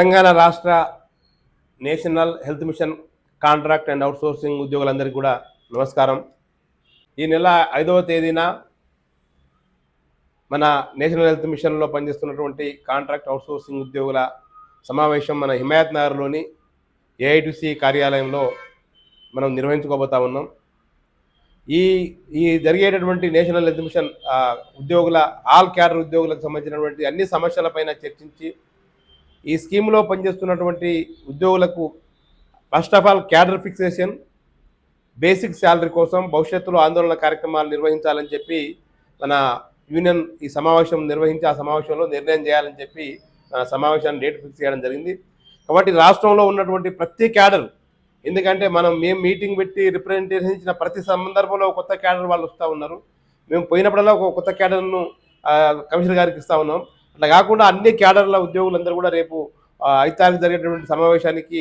తెలంగాణ రాష్ట్ర national health mission contract and outsourcing ఉద్యోగులందరికీ కూడా నమస్కారం. ఈ నెల ఐదవ తేదీన మన నేషనల్ హెల్త్ మిషన్లో పనిచేస్తున్నటువంటి కాంట్రాక్ట్ అవుట్సోర్సింగ్ ఉద్యోగుల సమావేశం మన హిమాయత్ నగర్లోని ఏఐటిసి కార్యాలయంలో మనం నిర్వహించుకోబోతా ఉన్నాం. ఈ ఈ జరిగేటటువంటి నేషనల్ హెల్త్ మిషన్ ఉద్యోగుల ఆల్ క్యాడర్ ఉద్యోగులకు సంబంధించినటువంటి అన్ని సమస్యలపైన చర్చించి ఈ స్కీమ్లో పనిచేస్తున్నటువంటి ఉద్యోగులకు first of all cadre fixation basic salary కోసం భవిష్యత్తులో ఆందోళన కార్యక్రమాలు నిర్వహించాలని చెప్పి మన యూనియన్ ఈ సమావేశం నిర్వహించి ఆ సమావేశంలో నిర్ణయం చేయాలని చెప్పి మన సమావేశాన్ని డేట్ ఫిక్స్ చేయడం జరిగింది. కాబట్టి రాష్ట్రంలో ఉన్నటువంటి ప్రతి క్యాడర్ ఎందుకంటే మనం మేము మీటింగ్ పెట్టి రిప్రజెంటేషన్ ఇచ్చిన ప్రతి సందర్భంలో కొత్త క్యాడర్ వాళ్ళు వస్తూ ఉన్నారు. మేము పోయినప్పుడల్లా ఒక కొత్త క్యాడర్ను కమిషనర్ గారికి ఇస్తూ ఉన్నాం. అట్లా కాకుండా అన్ని క్యాడర్ల ఉద్యోగులందరూ కూడా రేపు ఆ, ఐదు తారీఖు జరిగేటువంటి సమావేశానికి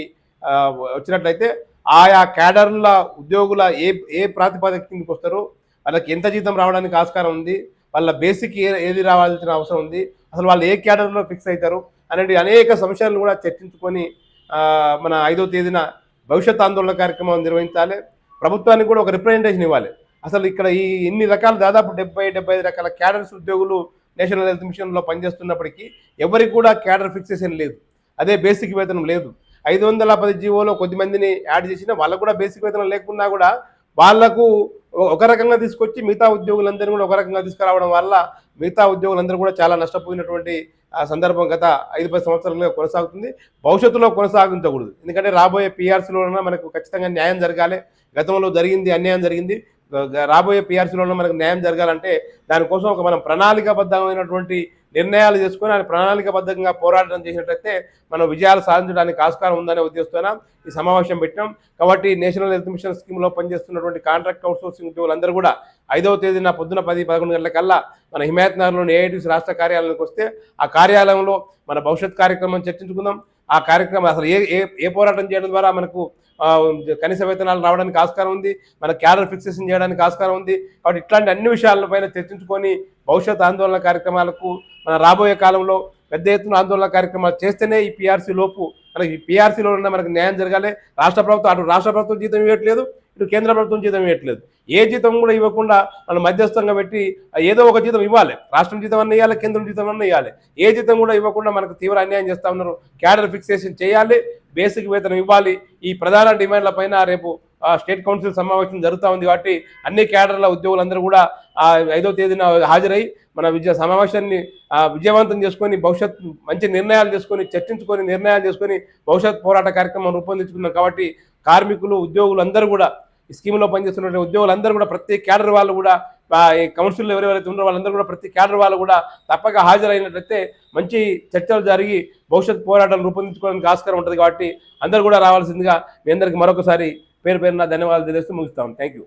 వచ్చినట్లయితే ఆయా క్యాడర్ల ఉద్యోగుల ఏ ఏ ప్రాతిపదిక కిందకి వస్తారో వాళ్ళకి ఎంత జీతం రావడానికి ఆస్కారం ఉంది వాళ్ళ బేసిక్ ఏ ఏది రావాల్సిన అవసరం ఉంది అసలు వాళ్ళు ఏ క్యాడర్లో ఫిక్స్ అవుతారు అనేది అనేక సమస్యలను కూడా చర్చించుకొని మన ఐదో తేదీన భవిష్యత్ ఆందోళన కార్యక్రమం నిర్వహించాలి. ప్రభుత్వానికి కూడా ఒక రిప్రజెంటేషన్ ఇవ్వాలి. అసలు ఇక్కడ ఈ ఇన్ని రకాల దాదాపు డెబ్బై డెబ్బై ఐదు రకాల క్యాడర్స్ ఉద్యోగులు నేషనల్ హెల్త్ మిషన్లో పనిచేస్తున్నప్పటికీ ఎవరికి కూడా క్యాడర్ ఫిక్సేషన్ లేదు. అదే బేసిక్ వేతనం లేదు. ఐదు వందల పది జీవోలో కొద్ది మందిని యాడ్ చేసినా వాళ్ళకు కూడా బేసిక్ వేతనం లేకున్నా కూడా వాళ్ళకు ఒక రకంగా తీసుకొచ్చి మిగతా ఉద్యోగులందరినీ కూడా ఒక రకంగా తీసుకురావడం వల్ల మిగతా ఉద్యోగులందరూ కూడా చాలా నష్టపోయినటువంటి ఆ సందర్భం గత ఐదు పది సంవత్సరాలుగా కొనసాగుతుంది. భవిష్యత్తులో కొనసాగించకూడదు. ఎందుకంటే రాబోయే పీఆర్సీలో మనకు ఖచ్చితంగా న్యాయం జరగాలి. గతంలో జరిగింది అన్యాయం జరిగింది. రాబోయే పిఆర్సీలో మనకు న్యాయం జరగాలంటే దానికోసం ఒక మనం ప్రణాళికాబద్ధమైనటువంటి నిర్ణయాలు చేసుకొని ఆయన ప్రణాళికాబద్ధంగా పోరాటం చేసినట్లయితే మనం విజయాలు సాధించడానికి ఆస్కారం ఉందనే ఉద్దేశంతో ఈ సమావేశం పెట్టినాం. కాబట్టి నేషనల్ హెల్త్ మిషన్ స్కీమ్లో పనిచేస్తున్నటువంటి కాంట్రాక్ట్ అవుట్సోర్సింగ్ ఉద్యోగులందరూ కూడా ఐదవ తేదీన పొద్దున పది పదకొండు గంటలకల్లా మన హిమాయత్ నగర్లోని ఏఐటీసీ రాష్ట్ర కార్యాలయానికి వస్తే ఆ కార్యాలయంలో మన భవిష్యత్ కార్యక్రమం చర్చించుకుందాం. ఆ కార్యక్రమం అసలు ఏ ఏ ఏ పోరాటం చేయడం ద్వారా మనకు కనీస వేతనాలు రావడానికి ఆస్కారం ఉంది మన క్యాడర్ ఫిక్సేషన్ చేయడానికి ఆస్కారం ఉంది. కాబట్టి ఇట్లాంటి అన్ని విషయాలపైన చర్చించుకొని భవిష్యత్ ఆందోళన కార్యక్రమాలకు మన రాబోయే కాలంలో పెద్ద ఎత్తున ఆందోళన కార్యక్రమాలు చేస్తేనే ఈ పిఆర్సీ లోపు ఈ పీఆర్సీలో ఉన్న మనకు న్యాయం జరగాలి. రాష్ట్ర ప్రభుత్వం అటు రాష్ట్ర ప్రభుత్వం జీతం ఇవ్వట్లేదు ఇటు కేంద్ర ప్రభుత్వం జీతం ఇవ్వట్లేదు. ఏ జీతం కూడా ఇవ్వకుండా మనం మధ్యస్థంగా పెట్టి ఏదో ఒక జీతం ఇవ్వాలి. రాష్ట్రం జీతం అన్న ఇవ్వాలి కేంద్రం జీతం అన్న ఇవ్వాలి. ఏ జీతం కూడా ఇవ్వకుండా మనకు తీవ్ర అన్యాయం చేస్తా ఉన్నారు. క్యాడర్ ఫిక్సేషన్ చేయాలి బేసిక్ వేతనం ఇవ్వాలి. ఈ ప్రధాన డిమాండ్ల పైన రేపు స్టేట్ కౌన్సిల్ సమావేశం జరుగుతూ ఉంది కాబట్టి అన్ని కేడర్ల ఉద్యోగులందరూ కూడా ఆ, ఐదో తేదీన హాజరై మన విజయ సమావేశాన్ని విజయవంతం చేసుకొని భవిష్యత్ మంచి నిర్ణయాలు చేసుకొని చర్చించుకొని నిర్ణయాలు చేసుకొని భవిష్యత్ పోరాట కార్యక్రమం రూపొందించుకున్నాం కాబట్టి కార్మికులు ఉద్యోగులు అందరూ కూడా ఈ స్కీమ్లో పనిచేస్తున్న ఉద్యోగులందరూ కూడా ప్రతి కేడర్ వాళ్ళు కూడా ఈ కౌన్సిల్లో ఎవరెవరైతే ఉన్నారో వాళ్ళందరూ కూడా ప్రతి కేడర్ వాళ్ళు కూడా తప్పక హాజరైనట్లయితే మంచి చర్చలు జరిగి భవిష్యత్ పోరాటాలు రూపొందించుకోవడానికి ఆస్కారం ఉంటుంది కాబట్టి అందరూ కూడా రావాల్సిందిగా మీ అందరికీ మరొకసారి పేరు పేరున ధన్యవాదాలు తెలియజేస్తూ ముగిస్తాం. Thank you